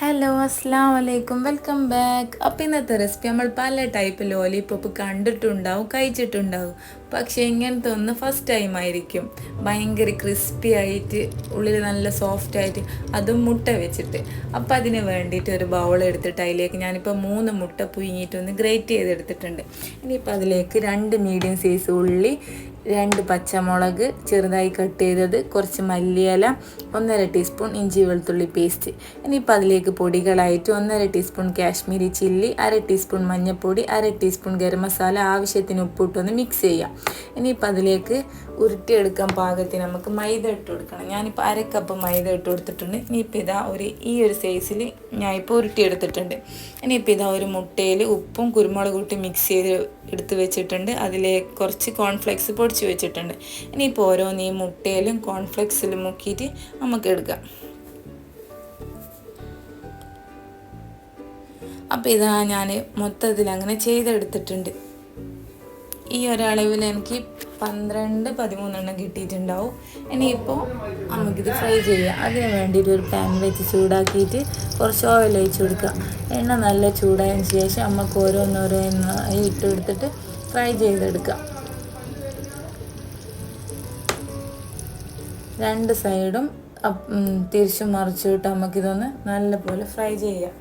Hello അസ്സാം വലൈക്കും welcome back അപ്പം ഇന്നത്തെ റെസിപ്പി നമ്മൾ പല ടൈപ്പ് ലോലിപ്പൊപ്പ് കണ്ടിട്ടുണ്ടാവും കഴിച്ചിട്ടുണ്ടാവും. പക്ഷേ ഇങ്ങനത്തെ ഒന്ന് ഫസ്റ്റ് ടൈം ആയിരിക്കും. ഭയങ്കര ക്രിസ്പി ആയിട്ട് ഉള്ളിൽ നല്ല സോഫ്റ്റ് ആയിട്ട് അതും മുട്ട വെച്ചിട്ട്. അപ്പം അതിന് വേണ്ടിയിട്ട് ഒരു ബൗൾ എടുത്തിട്ട് അതിലേക്ക് ഞാനിപ്പോൾ മൂന്ന് മുട്ട പുഴുങ്ങിയിട്ടൊന്ന് ഗ്രേറ്റ് ചെയ്തെടുത്തിട്ടുണ്ട്. ഇനിയിപ്പോൾ അതിലേക്ക് രണ്ട് മീഡിയം സൈസ് ഉള്ളി രണ്ട് പച്ചമുളക് ചെറുതായി കട്ട് ചെയ്തത് കുറച്ച് മല്ലിയില ഒന്നര ടീസ്പൂൺ ഇഞ്ചി വെളുത്തുള്ളി പേസ്റ്റ്. ഇനിയിപ്പോൾ അതിലേക്ക് പൊടികളായിട്ട് ഒന്നര ടീസ്പൂൺ കാശ്മീരി ചില്ലി അര ടീസ്പൂൺ മഞ്ഞൾപ്പൊടി അര ടീസ്പൂൺ ഗരം മസാല ആവശ്യത്തിന് ഉപ്പിട്ടൊന്ന് മിക്സ് ചെയ്യാം. ഇനിയിപ്പോൾ അതിലേക്ക് ഉരുട്ടിയെടുക്കാൻ പാകത്തിന് നമുക്ക് മൈദ ഇട്ട് കൊടുക്കണം. ഞാനിപ്പോൾ അര കപ്പ് മൈദ ഇട്ട് കൊടുത്തിട്ടുണ്ട്. ഇനിയിപ്പോൾ ഇതാ ഒരു ഈ ഒരു സൈസിൽ ഞാൻ ഞാനിപ്പോൾ ഉരുട്ടിയെടുത്തിട്ടുണ്ട്. ഇനിയിപ്പോൾ ഇതാ ഒരു മുട്ടയിൽ ഉപ്പും കുരുമുളക് കൂട്ടി മിക്സ് ചെയ്ത് എടുത്ത് വെച്ചിട്ടുണ്ട്. അതിലേക്ക് കുറച്ച് കോൺഫ്ലെക്സ് പൊടിച്ച് വെച്ചിട്ടുണ്ട്. ഇനിയിപ്പോൾ ഓരോന്ന് ഈ മുട്ടയിലും കോൺഫ്ലെക്സിലും മുക്കിയിട്ട് നമുക്ക് എടുക്കാം. അപ്പോൾ ഇതാ ഞാൻ മൊത്തത്തിൽ അങ്ങനെ ചെയ്തെടുത്തിട്ടുണ്ട്. ഈ ഒരളവിൽ എനിക്ക് പന്ത്രണ്ട് പതിമൂന്നെണ്ണം കിട്ടിയിട്ടുണ്ടാവും. ഇനിയിപ്പോൾ നമുക്കിത് ഫ്രൈ ചെയ്യാം. അതിന് വേണ്ടിയിട്ട് ഒരു പാൻ വെച്ച് ചൂടാക്കിയിട്ട് കുറച്ച് ഓയിൽ ഒഴിച്ച് കൊടുക്കാം എണ്ണ നല്ല ചൂടായതിന് ശേഷം നമുക്ക് ഓരോന്നോരോന്നായി ഇട്ട് കൊടുത്തിട്ട് ഫ്രൈ ചെയ്തെടുക്കാം. രണ്ട് സൈഡും തിരിച്ചും മറിച്ചിട്ട് നമുക്കിതൊന്ന് നല്ലപോലെ ഫ്രൈ ചെയ്യാം.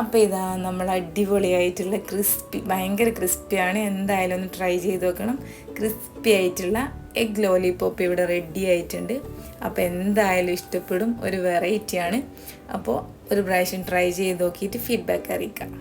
അപ്പോൾ ഇതാ നമ്മൾ അടിപൊളിയായിട്ടുള്ള ക്രിസ്പി ഭയങ്കര ക്രിസ്പിയാണ്. എന്തായാലും ഒന്ന് ട്രൈ ചെയ്ത് നോക്കണം. ക്രിസ്പി ആയിട്ടുള്ള എഗ് ലോലിപോപ്പ് ഇവിടെ റെഡി ആയിട്ടുണ്ട്. അപ്പോൾ എന്തായാലും ഇഷ്ടപ്പെടും. ഒരു വെറൈറ്റിയാണ് അപ്പോൾ ഒരു പ്രാവശ്യം ട്രൈ ചെയ്ത് നോക്കിയിട്ട് ഫീഡ്ബാക്ക് അറിയിക്കാം.